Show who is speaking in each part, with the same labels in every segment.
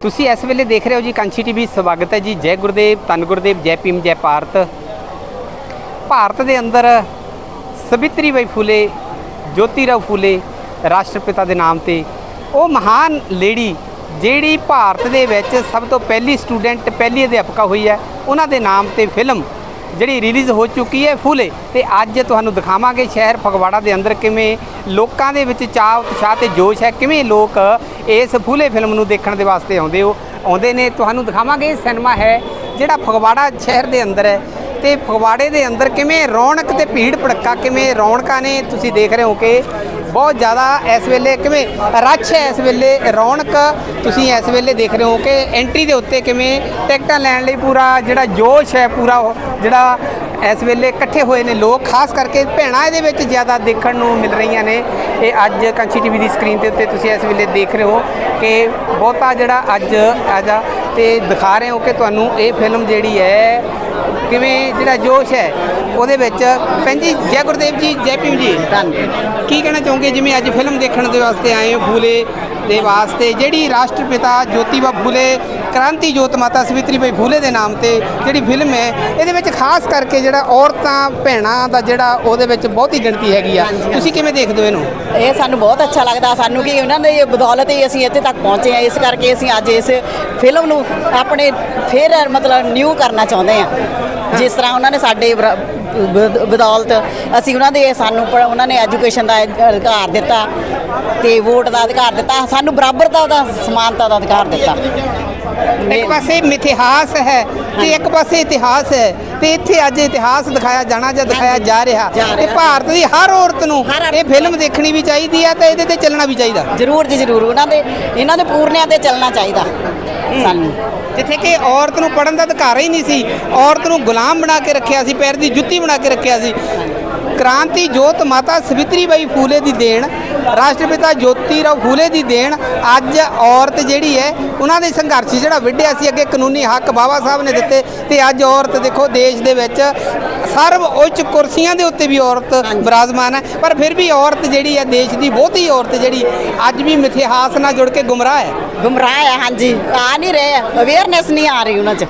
Speaker 1: ਤੁਸੀਂ ਇਸ ਵੇਲੇ ਦੇਖ ਰਹੇ ਹੋ ਜੀ ਕਾਂਚੀ ਟੀਵੀ, ਸਵਾਗਤ ਹੈ ਜੀ। ਜੈ ਗੁਰਦੇਵ, ਧੰਨ ਗੁਰਦੇਵ, ਜੈ ਭੀਮ, ਜੈ ਭਾਰਤ। ਭਾਰਤ ਦੇ ਅੰਦਰ ਸਵਿਤਰੀ ਬਾਈ ਫੂਲੇ ਜੋਤੀ ਰਾਓ ਫੂਲੇ, ਰਾਸ਼ਟਰਪਿਤਾ ਦੇ ਨਾਮ ਤੇ ਉਹ ਮਹਾਨ ਲੇਡੀ ਜਿਹੜੀ ਭਾਰਤ ਦੇ ਵਿੱਚ ਸਭ ਤੋਂ ਪਹਿਲੀ ਸਟੂਡੈਂਟ, ਪਹਿਲੀ ਅਧਿਆਪਕਾ ਹੋਈ ਹੈ, ਉਹਨਾਂ ਦੇ ਨਾਮ ਤੇ ਫਿਲਮ ਜਿਹੜੀ ਰਿਲੀਜ਼ ਹੋ ਚੁੱਕੀ ਹੈ ਫੂਲੇ ਤੇ ਅੱਜ ਤੁਹਾਨੂੰ ਦਿਖਾਵਾਂਗੇ ਸ਼ਹਿਰ ਫਗਵਾੜਾ ਦੇ ਅੰਦਰ ਕਿਵੇਂ ਲੋਕਾਂ ਦੇ ਵਿੱਚ ਚਾਹ ਉਤਸ਼ਾਹ ਤੇ ਜੋਸ਼ ਹੈ, ਕਿਵੇਂ ਲੋਕ ਇਸ ਫੂਲੇ ਫਿਲਮ ਨੂੰ ਦੇਖਣ ਦੇ ਵਾਸਤੇ ਆਉਂਦੇ ਹੋ, ਆਉਂਦੇ ਨੇ। ਤੁਹਾਨੂੰ ਦਿਖਾਵਾਂਗੇ ਇਹ ਸਿਨੇਮਾ ਹੈ ਜਿਹੜਾ ਫਗਵਾੜਾ ਸ਼ਹਿਰ ਦੇ ਅੰਦਰ ਹੈ। ਤੇ ਫਗਵਾੜੇ ਦੇ ਅੰਦਰ ਕਿਵੇਂ ਰੌਣਕ ਤੇ ਭੀੜ ਭੜੱਕਾ, ਕਿਵੇਂ ਰੌਣਕਾਂ ਨੇ ਤੁਸੀਂ ਦੇਖ ਰਹੇ ਹੋ ਕਿ ਬਹੁਤ ਜ਼ਿਆਦਾ ਇਸ ਵੇਲੇ ਕਿਵੇਂ ਰੱਛ ਹੈ ਇਸ ਵੇਲੇ, ਰੌਣਕ, ਤੁਸੀਂ ਇਸ ਵੇਲੇ ਦੇਖ ਰਹੇ ਹੋ ਕਿ ਐਂਟਰੀ ਦੇ ਉੱਤੇ ਕਿਵੇਂ ਟਿਕਟਾਂ ਲੈਣ ਲਈ ਪੂਰਾ ਜਿਹੜਾ ਜੋਸ਼ ਹੈ, ਪੂਰਾ ਉਹ ਜਿਹੜਾ ਇਸ ਵੇਲੇ ਇਕੱਠੇ ਹੋਏ ਨੇ ਲੋਕ, ਖਾਸ ਕਰਕੇ ਭੈਣਾਂ ਇਹਦੇ ਵਿੱਚ ਜ਼ਿਆਦਾ ਦੇਖਣ ਨੂੰ ਮਿਲ ਰਹੀਆਂ ਨੇ। ਇਹ ਅੱਜ ਕਾਂਚੀ ਟੀਵੀ ਦੀ ਸਕਰੀਨ ਦੇ ਉੱਤੇ ਤੁਸੀਂ ਇਸ ਵੇਲੇ ਦੇਖ ਰਹੇ ਹੋ ਕਿ ਬਹੁਤਾ ਜਿਹੜਾ ਅੱਜ ਆਜਾ ਤੇ ਦਿਖਾ ਰਹੇ ਹੋ ਕਿ ਤੁਹਾਨੂੰ ਇਹ ਫਿਲਮ ਜਿਹੜੀ ਹੈ, ਕਿਵੇਂ ਜਿਹੜਾ ਜੋਸ਼ ਹੈ ਉਹਦੇ ਵਿੱਚ ਭੈਣ ਜੀ ਗੁਰਦੇਵ ਜੀ ਜੈ ਭੀਮ ਜੀ। ਧੰਨਵਾਦ ਕੀ ਕਹਿਣਾ ਚਾਹੋਗੇ? ਜਿਵੇਂ ਅੱਜ ਫਿਲਮ ਦੇਖਣ ਦੇ ਵਾਸਤੇ ਆਏ ਹੋ ਫੂਲੇ ਦੇ ਵਾਸਤੇ ਜਿਹੜੀ ਰਾਸ਼ਟਰਪਿਤਾ ਜੋਤੀਬਾ ਫੂਲੇ ਕ੍ਰਾਂਤੀ ਜੋਤ ਮਾਤਾ ਸਵਿਤਰੀ ਬਾਈ ਫੂਲੇ ਦੇ ਨਾਮ ਤੇ ਜਿਹੜੀ ਫਿਲਮ ਹੈ ਇਹਦੇ ਵਿੱਚ ਖਾਸ ਕਰਕੇ ਜਿਹੜਾ ਔਰਤਾਂ ਭੈਣਾਂ ਦਾ ਜਿਹੜਾ ਉਹਦੇ ਵਿੱਚ ਬਹੁਤੀ ਗਿਣਤੀ ਹੈਗੀ ਆ। ਤੁਸੀਂ ਕਿਵੇਂ ਦੇਖਦੇ ਹੋ ਇਹਨੂੰ?
Speaker 2: ਇਹ ਸਾਨੂੰ ਬਹੁਤ ਅੱਛਾ ਲੱਗਦਾ ਸਾਨੂੰ ਕਿ ਉਹਨਾਂ ਦੀ ਬਦੌਲਤ ਹੀ ਅਸੀਂ ਇੱਥੇ ਤੱਕ ਪਹੁੰਚੇ ਹਾਂ। ਇਸ ਕਰਕੇ ਅਸੀਂ ਅੱਜ ਇਸ ਫਿਲਮ ਨੂੰ ਆਪਣੇ ਫੇਰ ਮਤਲਬ ਨਿਊ ਕਰਨਾ ਚਾਹੁੰਦੇ ਹਾਂ। ਜਿਸ ਤਰ੍ਹਾਂ ਉਹਨਾਂ ਨੇ ਸਾਡੇ ਬਦੌਲਤ ਅਸੀਂ ਉਹਨਾਂ ਦੇ ਸਾਨੂੰ ਪ- ਉਹਨਾਂ ਨੇ ਐਜੂਕੇਸ਼ਨ ਦਾ ਅਧਿਕਾਰ ਦਿੱਤਾ ਤੇ ਵੋਟ ਦਾ ਅਧਿਕਾਰ ਦਿੱਤਾ। ਸਾਨੂੰ ਬਰਾਬਰਤਾ ਦਾ ਸਮਾਨਤਾ ਦਾ ਅਧਿਕਾਰ ਦਿੱਤਾ।
Speaker 1: ਇੱਕ ਪਾਸੇ ਮਿਥਿਹਾਸ ਹੈ ਤੇ ਇੱਕ ਪਾਸੇ ਇਤਿਹਾਸ ਹੈ ਤੇ ਇੱਥੇ ਅੱਜ ਇਤਿਹਾਸ ਦਿਖਾਇਆ ਜਾਣਾ ਜਾਂ ਦਿਖਾਇਆ ਜਾ ਰਿਹਾ।
Speaker 2: ਜਾ
Speaker 1: ਤੇ
Speaker 2: ਰਿਹਾ।
Speaker 1: ਭਾਰਤ ਦੀ ਹਰ ਔਰਤ ਨੂੰ
Speaker 2: ਹਰ ਔਰਤ
Speaker 1: ਇਹ ਫਿਲਮ ਦੇਖਣੀ ਵੀ ਚਾਹੀਦੀ ਹੈ ਤੇ ਇਹਦੇ ਤੇ ਚੱਲਣਾ ਵੀ ਚਾਹੀਦਾ।
Speaker 2: ਜ਼ਰੂਰ ਜੀ ਜ਼ਰੂਰ। ਉਹਨਾਂ ਦੇ ਇਹਨਾਂ ਦੇ ਪੂਰਨਿਆਂ ਤੇ ਚੱਲਣਾ ਚਾਹੀਦਾ ਸਾਨੂੰ।
Speaker 1: ਜਿੱਥੇ ਕਿ ਔਰਤ ਨੂੰ ਪੜਨ ਦਾ ਅਧਿਕਾਰ ਹੀ ਨਹੀਂ ਸੀ। ਔਰਤ ਨੂੰ ਗੁਲਾਮ ਬਣਾ ਕੇ ਰੱਖਿਆ ਸੀ, ਪੈਰ ਦੀ ਜੁੱਤੀ ਬਣਾ ਕੇ ਰੱਖਿਆ ਸੀ। ਕ੍ਰਾਂਤੀ ਜੋਤ ਮਾਤਾ ਸਵਿਤਰੀ ਬਾਈ ਫੂਲੇ ਦੀ ਦੇਣ ਰਾਸ਼ਟਰਪਿਤਾ ਜੋਤੀ ਰਾਓ ਫੂਲੇ ਦੀ ਦੇਣ ਅੱਜ ਔਰਤ ਜਿਹੜੀ ਹੈ ਉਹਨਾਂ ਦੇ ਸੰਘਰਸ਼ ਜਿਹੜਾ ਵਿੱਢਿਆ ਸੀ ਅੱਗੇ ਕਾਨੂੰਨੀ ਹੱਕ ਬਾਬਾ ਸਾਹਿਬ ਨੇ ਦਿੱਤੇ ਤੇ ਅੱਜ ਔਰਤ ਦੇਖੋ ਦੇਸ਼ ਦੇ ਵਿੱਚ ਸਰਵ ਉੱਚ ਕੁਰਸੀਆਂ ਦੇ ਉੱਤੇ ਵੀ ਔਰਤ ਬਿਰਾਜਮਾਨ ਹੈ ਪਰ ਫਿਰ ਵੀ ਔਰਤ ਜਿਹੜੀ ਹੈ ਦੇਸ਼ ਦੀ ਬਹੁਤੀ ਔਰਤ ਜਿਹੜੀ ਅੱਜ ਵੀ ਮਿਥਿਹਾਸ ਨਾਲ ਜੁੜ ਕੇ ਗੁੰਮਰਾਹ ਹੈ।
Speaker 2: ਗੁੰਮਰਾਹ ਹੈ ਹਾਂਜੀ। ਆ ਨਹੀਂ ਰਹੇ ਅਵੇਅਰਨੈਸ ਨਹੀਂ ਆ ਰਹੀ ਉਹਨਾਂ 'ਚ।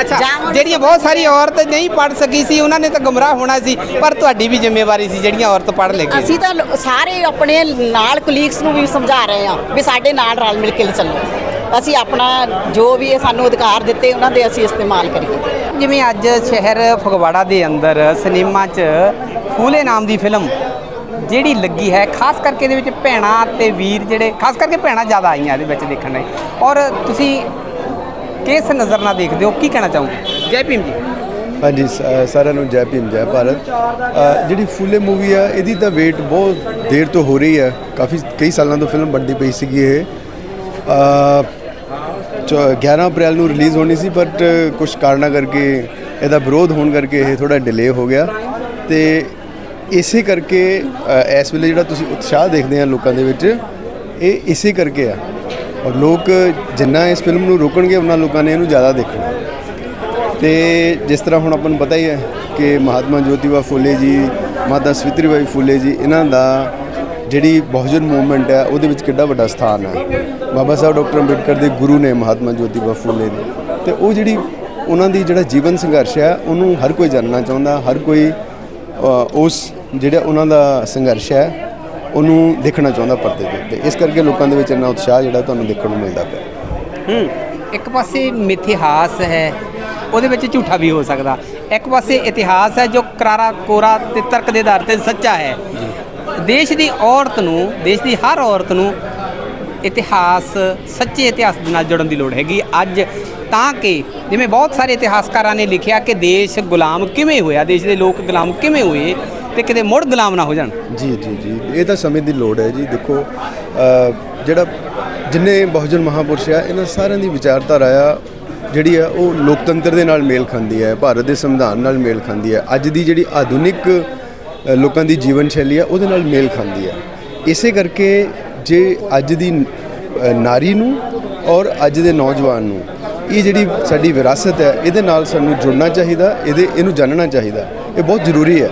Speaker 1: ਅੱਛਾ ਜਿਹੜੀਆਂ ਬਹੁਤ ਸਾਰੀ ਔਰਤ ਨਹੀਂ ਪੜ ਸਕੀ ਸੀ ਉਹਨਾਂ ਨੇ ਤਾਂ ਗੁੰਮਰਾਹ ਹੋਣਾ ਸੀ ਪਰ ਤੁਹਾਡੀ ਵੀ ਜ਼ਿੰਮੇਵਾਰੀ ਸੀ ਜਿਹੜੀਆਂ ਔਰਤ ਪੜ ਲੈ ਗਈ
Speaker 2: ਅਸੀਂ ਤਾਂ ਲੋ- ਸਾਰੇ ਆਪਣੇ ਨਾਲ ਕੁਲੀਗਸ ਨੂੰ ਵੀ ਸਮਝਾ ਰਹੇ ਹਾਂ ਵੀ ਸਾਡੇ ਨਾਲ ਰਲ ਮਿਲ ਕੇ ਚੱਲੋ। ਅਸੀਂ ਆਪਣਾ ਜੋ ਵੀ ਇਹ ਸਾਨੂੰ ਅਧਿਕਾਰ ਦਿੱਤੇ ਉਹਨਾਂ ਦੇ ਅਸੀਂ ਇਸਤੇਮਾਲ ਕਰੀਏ।
Speaker 1: ਜਿਵੇਂ ਅੱਜ ਸ਼ਹਿਰ ਫਗਵਾੜਾ ਦੇ ਅੰਦਰ ਸਿਨੇਮਾ 'ਚ ਫੂਲੇ ਨਾਮ ਦੀ ਫਿਲਮ ਜਿਹੜੀ ਲੱਗੀ ਹੈ ਖਾਸ ਕਰਕੇ ਇਹਦੇ ਵਿੱਚ ਭੈਣਾਂ ਤੇ ਵੀਰ ਜਿਹੜੇ ਖਾਸ ਕਰਕੇ ਭੈਣਾਂ ਜ਼ਿਆਦਾ ਆਈਆਂ ਇਹਦੇ ਵਿੱਚ ਦੇਖਣ ਲਈ। ਔਰ ਤੁਸੀਂ ਕਿਸ ਨਜ਼ਰ ਨਾਲ ਦੇਖਦੇ ਹੋ? ਕੀ ਕਹਿਣਾ ਚਾਹੋਗੇ? ਜੈ ਭੀਮ ਜੀ।
Speaker 3: ਹਾਂਜੀ ਸ- ਸਾਰਿਆਂ ਨੂੰ ਜੈ ਭੀਮ ਜੈ ਭਾਰਤ। ਅ, ਜਿਹੜੀ ਫੁੱਲੇ ਮੂਵੀ ਆ ਇਹਦੀ ਤਾਂ ਵੇਟ ਬਹੁਤ ਦੇਰ ਤੋਂ ਹੋ ਰਹੀ ਹੈ ਕਾਫੀ ਕਈ ਸਾਲਾਂ ਤੋਂ ਫਿਲਮ ਬਣਦੀ ਪਈ ਸੀਗੀ ਇਹ। ਅ, ਚੌ- 11 ਅਪ੍ਰੈਲ ਨੂੰ ਰਿਲੀਜ਼ ਹੋਣੀ ਸੀ ਬਟ ਕੁਝ ਕਾਰਨਾਂ ਕਰਕੇ ਇਹਦਾ ਵਿਰੋਧ ਹੋਣ ਕਰਕੇ ਇਹ ਥੋੜਾ ਡਿਲੇ ਹੋ ਗਿਆ। ਤੇ ਇਸੇ ਕਰਕੇ ਅ, ਇਸ ਵੇਲੇ ਜਿਹੜਾ ਤੁਸੀਂ ਉਤਸ਼ਾਹ ਦੇਖਦੇ ਆ ਲੋਕਾਂ ਦੇ ਵਿੱਚ ਇਹ ਇਸੇ ਕਰਕੇ ਆ। ਔਰ ਲੋਕ ਜਿੰਨਾ ਇਸ ਫਿਲਮ ਨੂੰ ਰੋਕਣਗੇ, ਉਹਨਾਂ ਲੋਕਾਂ ਨੇ ਇਹਨੂੰ ਜ਼ਿਆਦਾ ਦੇਖਣਾ। ਤੇ ਜਿਸ ਤਰ੍ਹਾਂ ਹੁਣ ਆਪਾਂ ਨੂੰ ਪਤਾ ਹੀ ਹੈ ਕਿ ਮਹਾਤਮਾ ਜੋਤੀਬਾ ਫੂਲੇ ਜੀ, ਮਾਤਾ ਸਵਿਤਰੀਬਾਈ ਫੂਲੇ ਜੀ, ਇਹਨਾਂ ਦਾ ਜਿਹੜੀ ਬਹੁਜਨ ਮੂਵਮੈਂਟ ਹੈ, ਉਹਦੇ ਵਿੱਚ ਕਿੱਡਾ ਵੱਡਾ ਸਥਾਨ ਹੈ। ਬਾਬਾ ਸਾਹਿਬ ਡਾਕਟਰ ਅੰਬੇਡਕਰ ਦੇ ਗੁਰੂ ਨੇ ਮਹਾਤਮਾ ਜੋਤੀਬਾ ਫੂਲੇ ਨੇ ਤੇ ਉਹ ਜਿਹੜੀ ਉਹਨਾਂ ਦੀ ਜਿਹੜਾ ਜੀਵਨ ਸੰਘਰਸ਼ ਹੈ, ਉਹਨੂੰ ਹਰ ਕੋਈ ਜਾਣਨਾ ਚਾਹੁੰਦਾ, ਹਰ ਕੋਈ ਉਸ ਜਿਹੜਾ ਉਹਨਾਂ ਦਾ ਸੰਘਰਸ਼ ਹੈ ਉਹਨੂੰ ਦੇਖਣਾ ਚਾਹੁੰਦਾ ਪਰਦੇ ਦੇ ਉੱਤੇ। ਇਸ ਕਰਕੇ ਲੋਕਾਂ ਦੇ ਵਿੱਚ ਇੰਨਾ ਉਤਸ਼ਾਹ ਜਿਹੜਾ ਤੁਹਾਨੂੰ ਦੇਖਣ ਨੂੰ ਮਿਲਦਾ ਪਿਆ।
Speaker 1: ਹੂੰ, ਇੱਕ ਪਾਸੇ ਮਿਥਿਹਾਸ ਹੈ, ਉਹਦੇ ਵਿੱਚ ਝੂਠਾ ਵੀ ਹੋ ਸਕਦਾ। ਇੱਕ ਪਾਸੇ ਇਤਿਹਾਸ ਹੈ ਜੋ ਕਰਾਰਾ ਕੋਰਾ ਤੇ ਤਰਕ ਦੇ ਆਧਾਰ ਤੇ ਸੱਚਾ ਹੈ। ਦੇਸ਼ ਦੀ ਔਰਤ ਨੂੰ, ਦੇਸ਼ ਦੀ ਹਰ ਔਰਤ ਨੂੰ ਇਤਿਹਾਸ, ਸੱਚੇ ਇਤਿਹਾਸ ਦੇ ਨਾਲ ਜੁੜਨ ਦੀ ਲੋੜ ਹੈਗੀ। ਅੱਜ ਤਾਂ ਕਿ ਜਿਵੇਂ ਬਹੁਤ ਸਾਰੇ ਇਤਿਹਾਸਕਾਰਾਂ ਨੇ ਲਿਖਿਆ ਕਿ ਦੇਸ਼ ਗੁਲਾਮ ਕਿਵੇਂ ਹੋਇਆ, ਦੇਸ਼ ਦੇ ਲੋਕ ਗੁਲਾਮ ਕਿਵੇਂ ਹੋਏ ਤੇ ਕਿਤੇ ਮੁੜ ਗੁਲਾਮ ਨਾ ਹੋ ਜਾਣ।
Speaker 3: ਜੀ ਜੀ ਜੀ। ਇਹ ਤਾਂ ਸਮੇਂ ਦੀ ਲੋੜ ਹੈ ਜੀ। ਦੇਖੋ ਜਿਹੜਾ ਜਿੰਨੇ ਬਹੁਜਨ ਮਹਾਪੁਰਸ਼ ਆ, ਇਹਨਾਂ ਸਾਰਿਆਂ ਦੀ ਵਿਚਾਰਧਾਰਾ ਆ, ਜਿਹੜੀ ਆ, ਉਹ ਲੋਕਤੰਤਰ ਦੇ ਨਾਲ ਮੇਲ ਖਾਂਦੀ ਹੈ, ਭਾਰਤ ਦੇ ਸੰਵਿਧਾਨ ਨਾਲ ਮੇਲ ਖਾਂਦੀ ਹੈ। ਅੱਜ ਦੀ ਜਿਹੜੀ ਆਧੁਨਿਕ ਲੋਕਾਂ ਦੀ ਜੀਵਨ ਸ਼ੈਲੀ ਆ, ਉਹਦੇ ਨਾਲ ਮੇਲ ਖਾਂਦੀ ਹੈ। ਇਸੇ ਕਰਕੇ ਜੇ ਅੱਜ ਦੀ ਨਾਰੀ ਨੂੰ ਔਰ ਅੱਜ ਦੇ ਨੌਜਵਾਨ ਨੂੰ ਇਹ ਜਿਹੜੀ ਸਾਡੀ ਵਿਰਾਸਤ ਹੈ, ਇਹਦੇ ਨਾਲ ਸਾਨੂੰ ਜੁੜਨਾ ਚਾਹੀਦਾ, ਇਹਦੇ, ਇਹਨੂੰ ਜਾਣਨਾ ਚਾਹੀਦਾ। ਇਹ ਬਹੁਤ ਜ਼ਰੂਰੀ ਹੈ।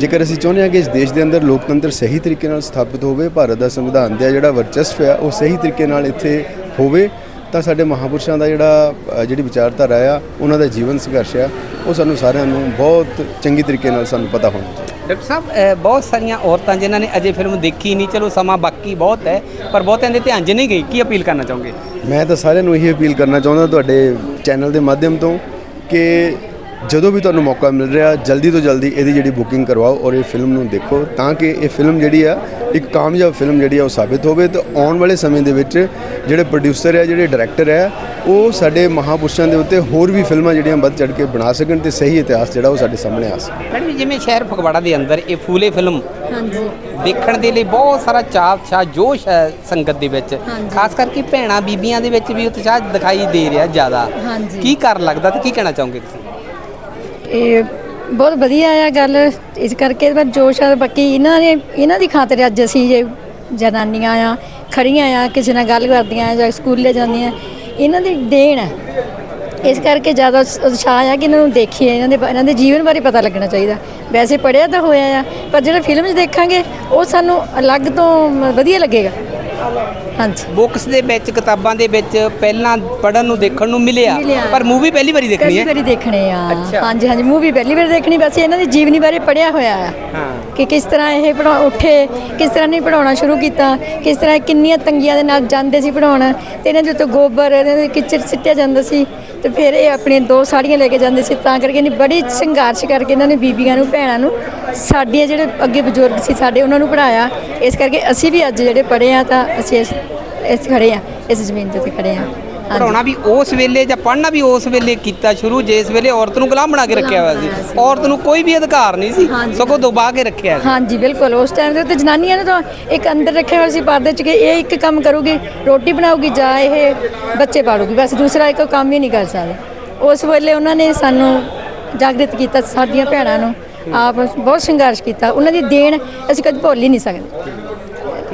Speaker 3: ਜੇਕਰ ਅਸੀਂ ਚਾਹੁੰਦੇ ਹਾਂ ਕਿ ਇਸ ਦੇਸ਼ ਦੇ ਅੰਦਰ ਲੋਕਤੰਤਰ ਸਹੀ ਤਰੀਕੇ ਨਾਲ ਸਥਾਪਿਤ ਹੋਵੇ ਭਾਰਤ ਦਾ ਸੰਵਿਧਾਨ ਦਾ ਜਿਹੜਾ ਵਰਚਸਵ ਹੈ ਉਹ ਸਹੀ ਤਰੀਕੇ ਨਾਲ ਇੱਥੇ ਹੋਵੇ ਤਾਂ ਸਾਡੇ ਮਹਾਪੁਰਸ਼ਾਂ ਦਾ ਜਿਹੜਾ ਜਿਹੜੀ ਵਿਚਾਰਧਾਰਾ ਆ ਉਹਨਾਂ ਦਾ ਜੀਵਨ ਸੰਘਰਸ਼ ਆ ਉਹ ਸਾਨੂੰ ਸਾਰਿਆਂ ਨੂੰ ਬਹੁਤ ਚੰਗੀ ਤਰੀਕੇ ਨਾਲ ਸਾਨੂੰ ਪਤਾ ਹੋਣਾ ਚਾਹੀਦਾ।
Speaker 1: ਡਾਕਟਰ ਸਾਹਿਬ ਬਹੁਤ ਸਾਰੀਆਂ ਔਰਤਾਂ ਜਿਨ੍ਹਾਂ ਨੇ ਅਜੇ ਫਿਲਮ ਦੇਖੀ ਨਹੀਂ ਚਲੋ ਸਮਾਂ ਬਾਕੀ ਬਹੁਤ ਹੈ ਪਰ ਬਹੁਤਿਆਂ ਦੇ ਧਿਆਨ 'ਚ ਨਹੀਂ ਗਈ ਕੀ ਅਪੀਲ ਕਰਨਾ ਚਾਹੋਗੇ?
Speaker 3: ਮੈਂ ਤਾਂ ਸਾਰਿਆਂ ਨੂੰ ਇਹੀ ਅਪੀਲ ਕਰਨਾ ਚਾਹੁੰਦਾ ਤੁਹਾਡੇ ਚੈਨਲ ਦੇ ਮਾਧਿਅਮ ਤੋਂ ਕਿ ਜਦੋਂ ਵੀ ਤੁਹਾਨੂੰ ਮੌਕਾ ਮਿਲ ਰਿਹਾ ਜਲਦੀ ਤੋਂ ਜਲਦੀ ਇਹਦੀ ਜਿਹੜੀ ਬੁਕਿੰਗ ਕਰਵਾਓ ਔਰ ਇਹ ਫਿਲਮ ਨੂੰ ਦੇਖੋ ਤਾਂ ਕਿ ਇਹ ਫਿਲਮ ਜਿਹੜੀ ਆ ਇੱਕ ਕਾਮਯਾਬ ਫਿਲਮ ਜਿਹੜੀ ਆ ਉਹ ਸਾਬਿਤ ਹੋਵੇ। ਤੇ ਆਉਣ ਵਾਲੇ ਸਮੇਂ ਦੇ ਵਿੱਚ ਜਿਹੜੇ ਪ੍ਰੋਡਿਊਸਰ ਆ ਜਿਹੜੇ ਡਾਇਰੈਕਟਰ ਆ ਉਹ ਸਾਡੇ ਮਹਾਪੁਰਸ਼ਾਂ ਦੇ ਉੱਤੇ ਹੋਰ ਵੀ ਫਿਲਮਾਂ ਜਿਹੜੀਆਂ ਵੱਧ ਚੜ੍ਹ ਕੇ ਬਣਾ ਸਕਣ ਤੇ ਸਹੀ ਇਤਿਹਾਸ ਜਿਹੜਾ ਉਹ ਸਾਡੇ ਸਾਹਮਣੇ ਆ ਸਕੇ।
Speaker 1: ਮੈਡਮ ਜੀ, ਜਿਵੇਂ ਸ਼ਹਿਰ ਫਗਵਾੜਾ ਦੇ ਅੰਦਰ ਇਹ ਫੂਲੇ ਫਿਲਮ
Speaker 4: ਹਾਂਜੀ।
Speaker 1: ਦੇਖਣ ਦੇ ਲਈ ਬਹੁਤ ਸਾਰਾ ਚਾਅ ਉਤਸ਼ਾਹ ਜੋਸ਼ ਹੈ ਸੰਗਤ ਦੇ ਵਿੱਚ। ਖਾਸ ਕਰਕੇ ਭੈਣਾਂ ਬੀਬੀਆਂ ਦੇ ਵਿੱਚ ਵੀ ਉਤਸ਼ਾਹ ਦਿਖਾਈ ਦੇ ਰਿਹਾ ਜ਼ਿਆਦਾ।
Speaker 4: ਹਾਂਜੀ।
Speaker 1: ਕੀ ਕਾਰਨ ਲੱਗਦਾ ਤੇ ਕੀ ਕਹਿਣਾ ਚਾਹੋਗੇ ਤੁਸੀਂ?
Speaker 4: ਇਹ ਬਹੁਤ ਵਧੀਆ ਆ ਗੱਲ। ਇਸ ਕਰਕੇ ਪਰ ਜੋ ਸ਼ਾਇਦ ਬਾਕੀ ਇਹਨਾਂ ਨੇ, ਇਹਨਾਂ ਦੀ ਖਾਤਰ ਅੱਜ ਅਸੀਂ ਜੇ ਜਨਾਨੀਆਂ ਆ, ਖੜੀਆਂ ਆ, ਕਿਸੇ ਨਾਲ ਗੱਲ ਕਰਦੀਆਂ ਆ ਜਾਂ ਸਕੂਲੇ ਜਾਂਦੀਆਂ ਇਹਨਾਂ ਦੀ ਦੇਣ ਹੈ ਇਸ ਕਰਕੇ ਜ਼ਿਆਦਾ ਉਤਸ਼ਾਹ ਆ ਕਿ ਇਹਨਾਂ ਨੂੰ ਦੇਖੀਏ, ਇਹਨਾਂ ਦੇ ਇਹਨਾਂ ਦੇ ਜੀਵਨ ਬਾਰੇ ਪਤਾ ਲੱਗਣਾ ਚਾਹੀਦਾ। ਵੈਸੇ ਪੜਿਆ ਤਾਂ ਹੋਇਆ ਆ, ਪਰ ਜਿਹੜਾ ਫਿਲਮ 'ਚ ਦੇਖਾਂਗੇ, ਉਹ ਸਾਨੂੰ ਅਲੱਗ ਤੋਂ ਵਧੀਆ ਲੱਗੇਗਾ। ਹਾਂਜੀ।
Speaker 1: ਬੁੱਕਸ ਦੇ ਵਿੱਚ ਕਿਤਾਬਾਂ ਦੇ ਵਿੱਚ ਪਹਿਲਾਂ ਪੜਨ ਨੂੰ ਦੇਖਣ ਨੂੰ ਮਿਲਿਆ।
Speaker 4: ਮਿਲਿਆ।
Speaker 1: ਪਰ ਮੂਵੀ ਪਹਿਲੀ ਵਾਰੀ ਦੇਖਣੀ
Speaker 4: ਪਹਿਲੀ
Speaker 1: ਹੈ।
Speaker 4: ਵਾਰੀ ਦੇਖਣੇ ਆ।
Speaker 1: ਅੱਛਾ।
Speaker 4: ਹਾਂਜੀ ਹਾਂਜੀ ਮੂਵੀ ਪਹਿਲੀ ਵਾਰ ਦੇਖਣੀ ਵੈਸੇ ਇਹਨਾਂ ਦੀ ਜੀਵਨੀ ਬਾਰੇ ਪੜਿਆ ਹੋਇਆ ਆ।
Speaker 1: ਹਾਂ।
Speaker 4: ਕਿ ਕਿਸ ਤਰ੍ਹਾਂ ਇਹ ਪੜ੍ਹਾ ਉੱਠੇ ਕਿਸ ਤਰ੍ਹਾਂ ਨਹੀਂ ਪੜਾਉਣਾ ਸ਼ੁਰੂ ਕੀਤਾ ਕਿਸ ਤਰ੍ਹਾਂ ਇਹ ਕਿੰਨੀਆਂ ਤੰਗੀਆਂ ਦੇ ਨਾਲ ਜਾਂਦੇ ਸੀ ਪੜਾਉਣ ਤੇ ਇਹਨਾਂ ਦੇ ਉੱਤੇ ਗੋਬਰ ਇਹਨਾਂ ਦੇ ਕਿਚੜ ਸਿੱਟਿਆ ਜਾਂਦਾ ਸੀ। ਤੇ ਫਿਰ ਇਹ ਆਪਣੀਆਂ ਦੋ ਸਾੜੀਆਂ ਲੈ ਕੇ ਜਾਂਦੇ ਸੀ। ਤਾਂ ਕਰਕੇ ਇਹਨੇ ਬੜੀ ਸੰਘਰਸ਼ ਕਰਕੇ ਇਹਨਾਂ ਨੇ ਬੀਬੀਆਂ ਨੂੰ ਭੈਣਾਂ ਨੂੰ ਸਾਡੀਆਂ ਜਿਹੜੇ ਅੱਗੇ ਬਜ਼ੁਰਗ ਸੀ ਸਾਡੇ ਉਹਨਾਂ ਨੂੰ ਪੜਾਇਆ ਇਸ ਕਰਕੇ ਅਸੀਂ ਵੀ ਅੱਜ ਜਿਹੜੇ ਪੜ੍ਹੇ ਆ ਤਾਂ ਅਸੀਂ ਇਸ ਇਸ ਖੜੇ ਆ ਇਸ ਜ਼ਮੀਨ ਉੱਤੇ ਖੜੇ ਆ।
Speaker 1: ਪੜਾਉਣਾ ਵੀ ਉਸ ਵੇਲੇ ਜਾਂ ਪੜਨਾ ਵੀ ਉਸ ਵੇਲੇ ਕੀਤਾ ਸ਼ੁਰੂ ਜਿਸ ਵੇਲੇ ਔਰਤ ਨੂੰ ਗੁਲਾਮ ਬਣਾ ਕੇ ਰੱਖਿਆ ਹੋਇਆ ਸੀ। ਔਰਤ ਨੂੰ ਕੋਈ ਵੀ ਅਧਿਕਾਰ ਨਹੀਂ ਸੀ। ਸਗੋਂ ਦਬਾ ਕੇ ਰੱਖਿਆ ਸੀ।
Speaker 4: ਹਾਂਜੀ ਬਿਲਕੁਲ। ਉਸ ਟਾਈਮ ਦੇ ਉੱਤੇ ਜਨਾਨੀਆਂ ਨੇ ਤਾਂ ਇੱਕ ਅੰਦਰ ਰੱਖਿਆ ਹੋਇਆ ਸੀ ਪਰਦੇ ਚ ਕਿ ਇਹ ਇੱਕ ਕੰਮ ਕਰੂਗੀ ਰੋਟੀ ਬਣਾਊਗੀ ਜਾਂ ਇਹ ਬੱਚੇ ਪਾਲੂਗੀ ਬਸ ਦੂਸਰਾ ਇੱਕ ਕੰਮ ਹੀ ਨਹੀਂ ਕਰ ਸਕਦੇ। ਉਸ ਵੇਲੇ ਉਹਨਾਂ ਨੇ ਸਾਨੂੰ ਜਾਗਰਿਤ ਕੀਤਾ ਸਾਡੀਆਂ ਭੈਣਾਂ ਨੂੰ ਆਪ ਬਹੁਤ ਸੰਘਰਸ਼ ਕੀਤਾ। ਉਹਨਾਂ ਦੀ ਦੇਣ ਅਸੀਂ ਕਦੇ ਭੁੱਲ ਹੀ ਨਹੀਂ ਸਕਦੇ।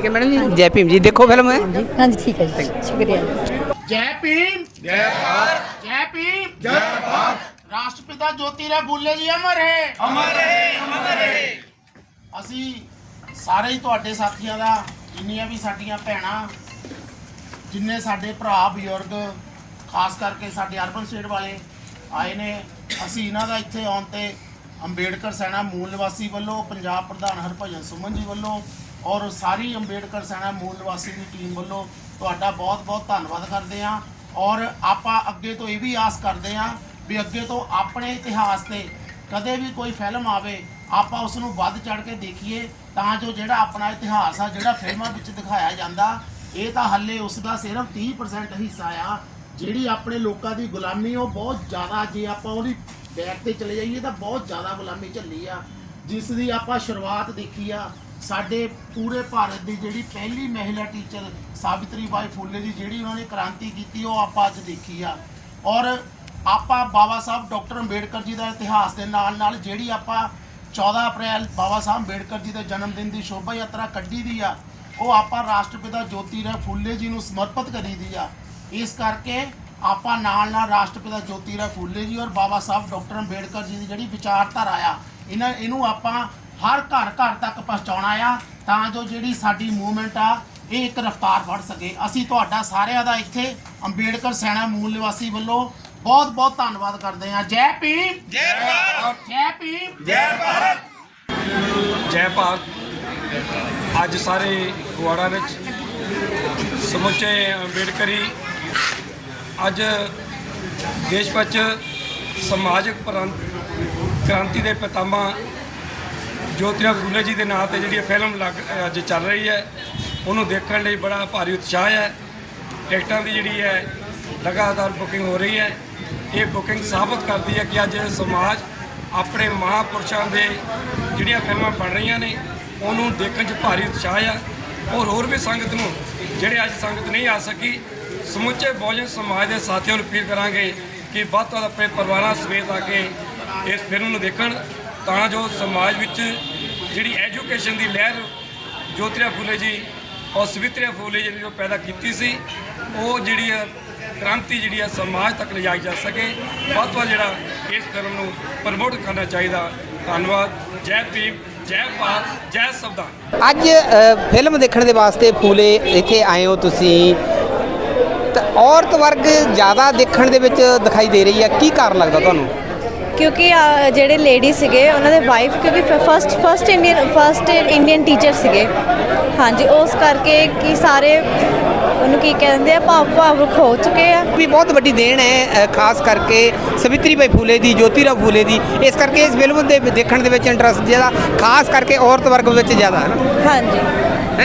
Speaker 1: ਠੀਕ ਹੈ ਮੈਡਮ ਜੀ? ਜੈ ਭੀਮ ਜੀ ਦੇਖੋ ਫਿਲਮ ਹੈ।
Speaker 4: ਹਾਂਜੀ ਠੀਕ ਹੈ ਜੀ। ਸ਼ੁਕਰੀਆ ਜੀ।
Speaker 5: ਭੀਮ। ਜੈ ਭਾਰਤ। ਜੈ ਭੀਮ। ਜੈ ਭਾਰਤ। ਰਾਸ਼ਟਰਪਿਤਾ ਜੋਤੀਰਾਓ ਫੂਲੇ ਜੀ ਅਮਰ ਹੈ। ਅਮਰ ਹੈ ਅਮਰ ਹੈ। ਅਸੀਂ ਸਾਰੇ ਹੀ ਤੁਹਾਡੇ ਸਾਥੀਆਂ ਦਾ ਜਿੰਨੀਆਂ ਵੀ ਸਾਡੀਆਂ ਭੈਣਾਂ ਜਿੰਨੇ ਸਾਡੇ ਭਰਾ ਬਜ਼ੁਰਗ ਖਾਸ ਕਰਕੇ ਸਾਡੇ ਅਰਬਨ ਸਟੇਟ ਵਾਲੇ ਆਏ ਨੇ ਅਸੀਂ ਇਹਨਾਂ ਦਾ ਇੱਥੇ ਆਉਣ ਤੇ ਅੰਬੇਡਕਰ ਸੈਨਾ ਮੂਲ ਨਿਵਾਸੀ ਵੱਲੋਂ ਪੰਜਾਬ ਪ੍ਰਧਾਨ ਹਰਭਜਨ ਸੁਮਨ ਜੀ ਵੱਲੋਂ ਔਰ ਸਾਰੀ ਅੰਬੇਡਕਰ ਸੈਨਾ ਮੂਲ ਨਿਵਾਸੀ ਦੀ ਟੀਮ ਵੱਲੋਂ ਤੁਹਾਡਾ ਬਹੁਤ-ਬਹੁਤ ਧੰਨਵਾਦ ਕਰਦੇ ਹਾਂ। ਔਰ ਆਪਾਂ ਅੱਗੇ ਤੋਂ ਇਹ ਵੀ ਆਸ ਕਰਦੇ ਹਾਂ ਵੀ ਅੱਗੇ ਤੋਂ ਆਪਣੇ ਇਤਿਹਾਸ ਤੇ ਕਦੇ ਵੀ ਕੋਈ ਫਿਲਮ ਆਵੇ, ਆਪਾਂ ਉਸ ਨੂੰ ਵੱਧ ਚੜ ਕੇ ਦੇਖੀਏ ਤਾਂ ਜੋ ਜਿਹੜਾ ਆਪਣਾ ਇਤਿਹਾਸ ਆ, ਜਿਹੜਾ ਫਿਲਮਾਂ ਵਿੱਚ ਦਿਖਾਇਆ ਜਾਂਦਾ, ਇਹ ਤਾਂ ਹੱਲੇ ਉਸ ਦਾ ਸਿਰਫ 30% ਹਿੱਸਾ ਆ। ਜਿਹੜੀ ਆਪਣੇ ਲੋਕਾਂ ਦੀ ਗੁਲਾਮੀ, ਉਹ ਬਹੁਤ ਜ਼ਿਆਦਾ ਜੇ ਆਪਾਂ ਉਹਦੀ ਬੈਕ ਤੇ ਚਲੇ ਜਾਈਏ ਤਾਂ ਬਹੁਤ ਜ਼ਿਆਦਾ ਗੁਲਾਮੀ ਝੱਲੀ ਆ। ਜਿਸ ਦੀ ਆਪਾਂ ਸ਼ੁਰੂਆਤ ਦੇਖੀ ਆ ਸਾਡੇ ਪੂਰੇ ਭਾਰਤ ਦੀ ਜਿਹੜੀ ਪਹਿਲੀ ਮਹਿਲਾ ਟੀਚਰ ਸਾਵਿਤਰੀ ਬਾਈ ਫੁੱਲੇ ਜੀ, ਜਿਹੜੀ ਉਹਨਾਂ ਨੇ ਕ੍ਰਾਂਤੀ ਕੀਤੀ, ਉਹ ਆਪਾਂ ਅੱਜ ਦੇਖੀ ਆ। ਔਰ ਆਪਾਂ ਬਾਬਾ ਸਾਹਿਬ ਡਾਕਟਰ ਅੰਬੇਡਕਰ ਜੀ ਦਾ ਇਤਿਹਾਸ ਦੇ ਨਾਲ ਨਾਲ ਜਿਹੜੀ ਆਪਾਂ 14 ਅਪ੍ਰੈਲ ਬਾਬਾ ਸਾਹਿਬ ਅੰਬੇਡਕਰ ਜੀ ਦੇ ਜਨਮ ਦਿਨ ਦੀ ਸ਼ੋਭਾ ਯਾਤਰਾ ਕੱਢੀ ਦੀ ਆ, ਉਹ ਆਪਾਂ ਰਾਸ਼ਟਰਪਿਤਾ ਜੋਤੀ ਰਾਏ ਫੁੱਲੇ ਜੀ ਨੂੰ ਸਮਰਪਿਤ ਕਰੀ ਦੀ ਆ। ਇਸ ਕਰਕੇ ਆਪਾਂ ਨਾਲ ਨਾਲ ਰਾਸ਼ਟਰਪਿਤਾ ਜੋਤੀ ਰਾਏ ਫੁੱਲੇ ਜੀ ਔਰ ਬਾਬਾ ਸਾਹਿਬ ਡਾਕਟਰ ਅੰਬੇਡਕਰ ਜੀ ਦੀ ਜਿਹੜੀ ਵਿਚਾਰਧਾਰਾ ਆ, ਇਹਨਾਂ ਇਹਨੂੰ ਆਪਾਂ ਹਰ ਘਰ ਘਰ ਤੱਕ ਪਹੁੰਚਾਉਣਾ ਆ ਤਾਂ ਜੋ ਜਿਹੜੀ ਸਾਡੀ ਮੂਵਮੈਂਟ ਆ ਇਹ ਇੱਕ ਰਫ਼ਤਾਰ ਫੜ ਸਕੇ। ਅਸੀਂ ਤੁਹਾਡਾ ਸਾਰਿਆਂ ਦਾ ਇੱਥੇ ਅੰਬੇਡਕਰ ਸੈਨਾ ਮੂਲ ਨਿਵਾਸੀ ਵੱਲੋਂ ਬਹੁਤ ਬਹੁਤ ਧੰਨਵਾਦ ਕਰਦੇ ਹਾਂ। ਜੈ ਭੀਮ! ਜੈ ਭਾਰਤ! ਜੈ ਭੀਮ!
Speaker 6: ਜੈ ਭਾਰਤ! ਅੱਜ ਸਾਰੇ ਗੁਆੜਾ ਵਿੱਚ ਸਮੁੱਚੇ ਅੰਬੇਡਕਰੀ ਅੱਜ ਦੇਸ਼ ਵਿੱਚ ਸਮਾਜਿਕ ਕ੍ਰਾਂਤੀ ਦੇ ਪਿਤਾਮਾ ਜੋਤੀਰਾ ਫੂਲੇ ਜੀ ਦੇ ਨਾਂ ਤੇ ਜਿਹੜੀ ਫਿਲਮ ਲੱਗ ਅੱਜ ਚੱਲ ਰਹੀ ਹੈ, ਉਹਨੂੰ ਦੇਖਣ ਲਈ ਬੜਾ ਭਾਰੀ ਉਤਸ਼ਾਹ ਹੈ। ਟਿਕਟਾਂ ਦੀ ਜਿਹੜੀ ਹੈ, ਲਗਾਤਾਰ ਬੁਕਿੰਗ ਹੋ ਰਹੀ ਹੈ। ਇਹ ਬੁਕਿੰਗ ਸਾਬਤ ਕਰਦੀ ਹੈ ਕਿ ਅੱਜ ਸਮਾਜ ਆਪਣੇ ਮਹਾਪੁਰਸ਼ਾਂ ਦੇ ਜਿਹੜੀਆਂ ਫਿਲਮਾਂ ਬਣ ਰਹੀਆਂ ਨੇ, ਉਹਨੂੰ ਦੇਖਣ 'ਚ ਭਾਰੀ ਉਤਸ਼ਾਹ ਆ। ਔਰ ਹੋਰ ਵੀ ਸੰਗਤ ਨੂੰ, ਜਿਹੜੇ ਅੱਜ ਸੰਗਤ ਨਹੀਂ ਆ ਸਕੀ, ਸਮੁੱਚੇ ਬਹੁਜਨ ਸਮਾਜ ਦੇ ਸਾਥੀਆਂ ਨੂੰ ਅਪੀਲ ਕਰਾਂਗੇ ਕਿ ਵੱਧ ਤੋਂ ਵੱਧ ਆਪਣੇ ਪਰਿਵਾਰਾਂ ਸਮੇਤ ਆ ਕੇ ਇਸ ਫਿਲਮ ਨੂੰ ਦੇਖਣ। ਤਾਂ ਜੋ ਸਮਾਜ ਵਿੱਚ ਜਿਹੜੀ ਐਜੂਕੇਸ਼ਨ ਦੀ ਲਹਿਰ ਜੋਤੀਰਾ ਫੂਲੇ ਜੀ ਔਰ ਸਵਿਤਰਿਆ ਫੂਲੇ ਜੀ ਨੇ ਜੋ ਪੈਦਾ ਕੀਤੀ ਸੀ, ਉਹ ਜਿਹੜੀ ਹੈ ਕ੍ਰਾਂਤੀ ਜਿਹੜੀ ਹੈ ਸਮਾਜ ਤੱਕ ਲਿਜਾਈ ਜਾ ਸਕੇ। ਵੱਧ ਤੋਂ ਵੱਧ ਜਿਹੜਾ ਇਸ ਫਿਲਮ ਨੂੰ ਪ੍ਰਮੋਟ ਕਰਨਾ ਚਾਹੀਦਾ। ਧੰਨਵਾਦ। ਜੈ ਭੀਮ, ਜੈ ਭਾਰਤ, ਜੈ ਸੰਵਿਧਾਨ।
Speaker 1: ਅੱਜ ਫਿਲਮ ਦੇਖਣ ਦੇ ਵਾਸਤੇ ਫੂਲੇ ਇੱਥੇ ਆਏ ਹੋ ਤੁਸੀਂ। ਤਾਂ ਔਰਤ ਵਰਗ ਜ਼ਿਆਦਾ ਦੇਖਣ ਦੇ ਵਿੱਚ ਦਿਖਾਈ ਦੇ ਰਹੀ ਹੈ ਕੀ ਕਾਰਨ ਲੱਗਦਾ ਤੁਹਾਨੂੰ?
Speaker 7: ਕਿਉਂਕਿ ਅਹ, ਜਿਹੜੇ ਲੇਡੀ ਸੀਗੇ ਉਹਨਾਂ ਦੇ ਵਾਈਫ ਕਿਉਂਕਿ first first Indian first Indian teacher ਸੀਗੇ। ਹਾਂਜੀ ਉਸ ਕਰਕੇ ਕਿ ਸਾਰੇ ਉਹਨੂੰ ਕੀ ਕਹਿੰਦੇ ਆ ਭਾਵ ਭਾਵੁਕ ਹੋ ਚੁੱਕੇ ਆ।
Speaker 1: ਵੀ ਬਹੁਤ ਵੱਡੀ ਦੇਣ ਹੈ ਅ, ਖਾਸ ਕਰਕੇ ਸਵਿਤਰੀ ਬਾਈ ਫੂਲੇ ਦੀ ਜੋਤੀਰਾਓ ਫੂਲੇ ਦੀ। ਇਸ ਕਰਕੇ ਇਸ ਫਿਲਮ ਦੇ ਦੇਖਣ ਦੇ ਵਿੱਚ ਇੰਟਰਸਟ ਜ਼ਿਆਦਾ ਖਾਸ ਕਰਕੇ ਔਰਤ ਵਰਗ ਵਿੱਚ ਜ਼ਿਆਦਾ ਹੈ ਨਾ?
Speaker 7: ਹਾਂਜੀ।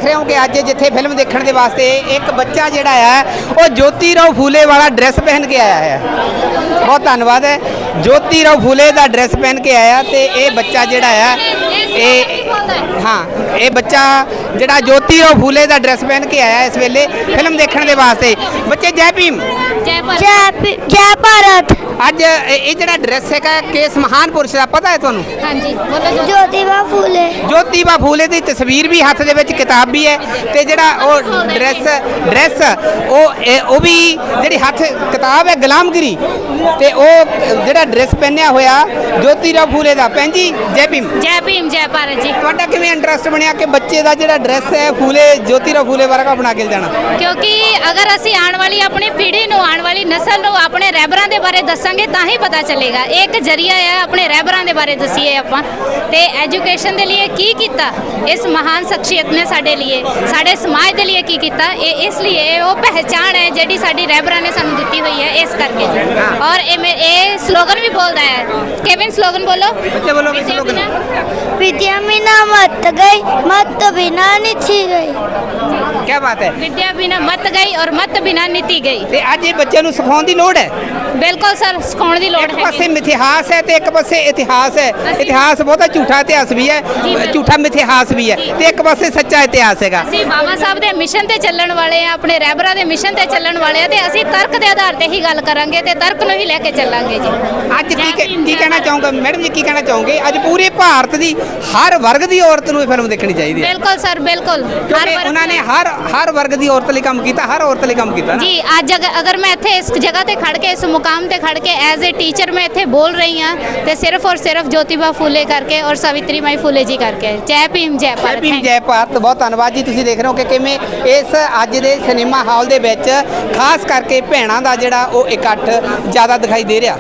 Speaker 1: ਕਿਉਂਕਿ ਅੱਜ ਜਿੱਥੇ ਫਿਲਮ ਦੇਖਣ ਦੇ ਵਾਸਤੇ ਇੱਕ ਬੱਚਾ ਜਿਹੜਾ ਹੈ ਉਹ ਜੋਤੀ ਰਾਓ ਫੂਲੇ ਵਾਲਾ ਡਰੈਸ ਪਹਿਨ ਕੇ ਆਇਆ ਹੈ ਬਹੁਤ ਧੰਨਵਾਦ ਹੈ। ਜੋਤੀ ਰਾਓ ਫੁਲੇ ਦਾ ਡਰੈਸ ਪਹਿਨ ਕੇ ਆਇਆ ਤੇ ਇਹ ਬੱਚਾ ਜਿਹੜਾ ਆ, ਇਹ ਹਾਂ, ਇਹ ਬੱਚਾ ਜਿਹੜਾ ਜੋਤੀ ਰਾਓ ਫੂਲੇ ਦਾ ਡਰੈਸ ਪਹਿਨ ਕੇ ਆਇਆ ਇਸ ਵੇਲੇ ਫਿਲਮ ਦੇਖਣ ਦੇ ਵਾਸਤੇ। ਬੱਚੇ ਜੈ ਭੀਮ।
Speaker 8: ਜੈ ਭਾਰਤ ਜੈ ਭਾਰਤ।
Speaker 1: ਅੱਜ ਇਹ ਜਿਹੜਾ ਡਰੈਸ ਹੈਗਾ ਕਿਸ ਮਹਾਨ ਪੁਰਸ਼ ਦਾ ਪਤਾ ਹੈ ਤੁਹਾਨੂੰ?
Speaker 8: ਹਾਂਜੀ ਬੋਲੋ ਜੋਤੀਬਾ ਫੂਲੇ।
Speaker 1: ਜੋਤੀਬਾ ਫੂਲੇ ਦੀ ਤਸਵੀਰ ਵੀ ਹੱਥ ਦੇ ਵਿੱਚ ਕਿਤਾਬ ਵੀ ਹੈ ਤੇ ਜਿਹੜਾ ਉਹ ਡਰੈਸ ਡਰੈਸ ਉਹ ਉਹ ਵੀ ਜਿਹੜੀ ਹੱਥ ਕਿਤਾਬ ਹੈ ਗੁਲਾਮਗਿਰੀ ਤੇ ਉਹ ਜਿਹੜਾ ਡਰੈਸ ਪਹਿਨਿਆ ਹੋਇਆ ਜੋਤੀਬਾ ਫੂਲੇ ਦਾ। ਭੈਣ ਜੀ ਭੀਮ।
Speaker 8: ਜੈ ਭੀਮ ਜੈ ਭਾਰਤ ਜੀ।
Speaker 1: ਤੁਹਾਡਾ ਕਿਵੇਂ ਇੰਟਰਸਟ ਬਣਿਆ ਕਿ ਬੱਚੇ ਦਾ ਜਿਹੜਾ ਡਰੈਸ ਹੈ ਫੂਲੇ ਜੋਤੀਬਾ ਫੂਲੇ ਵਰਗਾ ਬਣਾ ਕੇ ਜਾਣਾ
Speaker 8: ਕਿਉਂਕਿ ਅਗਰ ਅਸੀਂ ਆਉਣ ਵਾਲੀ ਆਪਣੀ ਪੀੜ੍ਹੀ ਨੂੰ ਆਉਣ ਵਾਲੀ ਨਸਲ ਨੂੰ ਆਪਣੇ ਰਹਿਬਰਾਂ ਦੇ ਬਾਰੇ ਦੱਸਾਂਗੇ ਤਾਂ ਹੀ ਪਤਾ ਚੱਲੇਗਾ। ਇਹ ਇੱਕ ਜਰੀਆ ਹੈ ਆਪਣੇ ਰਹਿਬਰਾਂ ਦੇ ਬਾਰੇ ਦਸੀਏ ਆਪਾਂ। ਤੇ ਐਜੂਕੇਸ਼ਨ ਦੇ ਲਈ ਕੀ ਕੀਤਾ? ਇਸ ਮਹਾਨ ਸ਼ਖਸੀਅਤ ਨੇ ਸਾਡੇ ਲਈ ਸਾਡੇ ਸਮਾਜ ਦੇ ਲਈ ਕੀ ਕੀਤਾ? ਇਹ ਇਸ ਲਈ ਉਹ ਪਹਿਚਾਣ ਹੈ ਜਿਹੜੀ ਸਾਡੀ ਰਹਿਬਰਾਂ ਨੇ ਸਾਨੂੰ ਦਿੱਤੀ ਹੋਈ ਹੈ ਇਸ ਕਰਕੇ। ਔਰ ਇਹ ਇਹ ਸਲੋਗਨ ਵੀ ਬੋਲਦਾ ਹੈ। ਕੇਵਨ ਸਲੋਗਨ ਬੋਲੋ।
Speaker 1: ਬੱਚੇ ਬੋਲੋ ਵੀ
Speaker 8: ਸਲੋਗਨ
Speaker 1: ਵਿਦਿਆ
Speaker 8: ਬਿਨਾ
Speaker 9: ਮਤ ਗਈ ਮਤ ਬਿਨਾ ਨਿਥੀ ਗਈ।
Speaker 1: ਕੀ ਬਾਤ ਹੈ?
Speaker 8: ਵਿਦਿਆ ਬਿਨਾ ਮਤ ਗਈ ਔਰ ਮਤ ਬਿਨਾ ਨਿਤੀ ਗਈ।
Speaker 1: ਤੇ ਅੱਜ ਇਹ ਬੱਚਿਆਂ ਨੂੰ ਸਿਖਾਉਣ ਦੀ ਲੋੜ ਹੈ?
Speaker 8: ਬਿਲਕੁਲ ਸਰ ਸਿਖਾਉਣ ਦੀ ਲੋੜ
Speaker 1: ਇੱਕ
Speaker 8: ਹੈ
Speaker 1: ਪਾਸੇ ਮਿਥਿਹਾਸ ਹੈ ਤੇ ਇੱਕ ਪਾਸੇ ਇਤਿਹਾਸ ਹੈ। ਇਤਿਹਾਸ ਬਹੁਤਾ ਝੂਠਾ ਇਤਿਹਾਸ ਵੀ ਹੈ
Speaker 8: ਬਿਲਕੁਲ।
Speaker 1: ਝੂਠਾ ਮਿਥਿਹਾਸ ਵੀ ਹੈ। ਤੇ ਇੱਕ ਪਾਸੇ ਸੱਚਾ ਇਤਿਹਾਸ ਹੈਗਾ।
Speaker 8: ਅਸੀਂ ਬਾਬਾ ਸਾਹਿਬ ਦੇ ਮਿਸ਼ਨ ਤੇ ਚੱਲਣ ਵਾਲੇ ਆ ਆਪਣੇ ਰਹਿਬਰਾਂ ਦੇ ਮਿਸ਼ਨ ਤੇ ਚੱਲਣ ਵਾਲੇ ਆ ਤੇ ਅਸੀਂ ਤਰਕ ਦੇ ਆਧਾਰ ਤੇ ਹੀ ਗੱਲ ਕਰਾਂਗੇ ਤੇ ਤਰਕ ਨੂੰ ਹੀ ਲੈ ਕੇ ਚੱਲਾਂਗੇ ਜੀ।
Speaker 1: ਅੱਜ ਕੀ
Speaker 8: ਜੈ
Speaker 1: ਕਹਿ-
Speaker 8: ਭੀਮ,
Speaker 1: ਕੀ
Speaker 8: ਜੈ
Speaker 1: ਕਹਿਣਾ
Speaker 8: ਭਾਰਤ।
Speaker 1: ਚਾਹੋਗੇ? ਮੈਡਮ ਜੀ ਕੀ ਕਹਿਣਾ ਚਾਹੋਗੇ? ਅੱਜ ਪੂਰੇ ਭਾਰਤ ਦੀ ਹਰ ਵਰਗ ਦੀ ਔਰਤ ਨੂੰ ਇਹ ਫਿਲਮ ਦੇਖਣੀ ਚਾਹੀਦੀ ਹੈ।
Speaker 8: ਬਿਲਕੁਲ ਸਰ ਬਿਲਕੁਲ।
Speaker 1: ਕਿਉਂਕਿ
Speaker 8: ਵਰਗ
Speaker 1: ਉਹਨਾਂ ਨੇ ਹਰ ਹਰ ਵਰਗ ਦੀ ਔਰਤ ਲਈ ਕੰਮ ਕੀਤਾ ਹਰ ਔਰਤ ਲਈ ਕੰਮ ਕੀਤਾ ਨਾ।
Speaker 8: ਜੀ ਅੱਜ ਅਗ- ਅਗਰ ਮੈਂ ਇੱਥੇ ਇਸ ਜਗ੍ਹਾ ਤੇ ਖੜ ਕੇ ਇਸ ਮੁਕਾਮ ਤੇ ਖੜ ਕੇ ਐਜ਼ ਅ ਟੀਚਰ ਮੈਂ ਇੱਥੇ ਬੋਲ ਰਹੀ ਹਾਂ ਤੇ ਸਿਰਫ ਔਰ ਸਿਰਫ ਜੋਤੀਬਾ ਫੂਲੇ ਕਰਕੇ ਔਰ ਸਾਵਿਤਰੀ ਮਾਈ ਫੂਲੇ ਜੀ ਕਰਕੇ ਜੈ ਭੀਮ ਜੈ
Speaker 1: ਜੈ
Speaker 8: ਭਾਰਤ
Speaker 1: ਭੀਮ. ਜੈ ਭਾਰਤ ਬਹੁਤ ਧੰਨਵਾਦ ਜੀ ਤੁਸੀਂ ਦੇਖ ਰਹੇ ਹੋ ਕਿ ਕਿਵੇਂ ਇਸ ਅੱਜ ਦੇ ਸਿਨੇਮਾ ਹਾਲ ਦੇ ਵਿੱਚ ਖਾਸ ਕਰਕੇ ਭੈਣਾਂ ਦਾ ਜਿਹੜਾ ਉਹ ਇਕੱਠ ਜ਼ਿਆਦਾ ਦਿਖਾਈ ਦੇ ਰਿਹਾ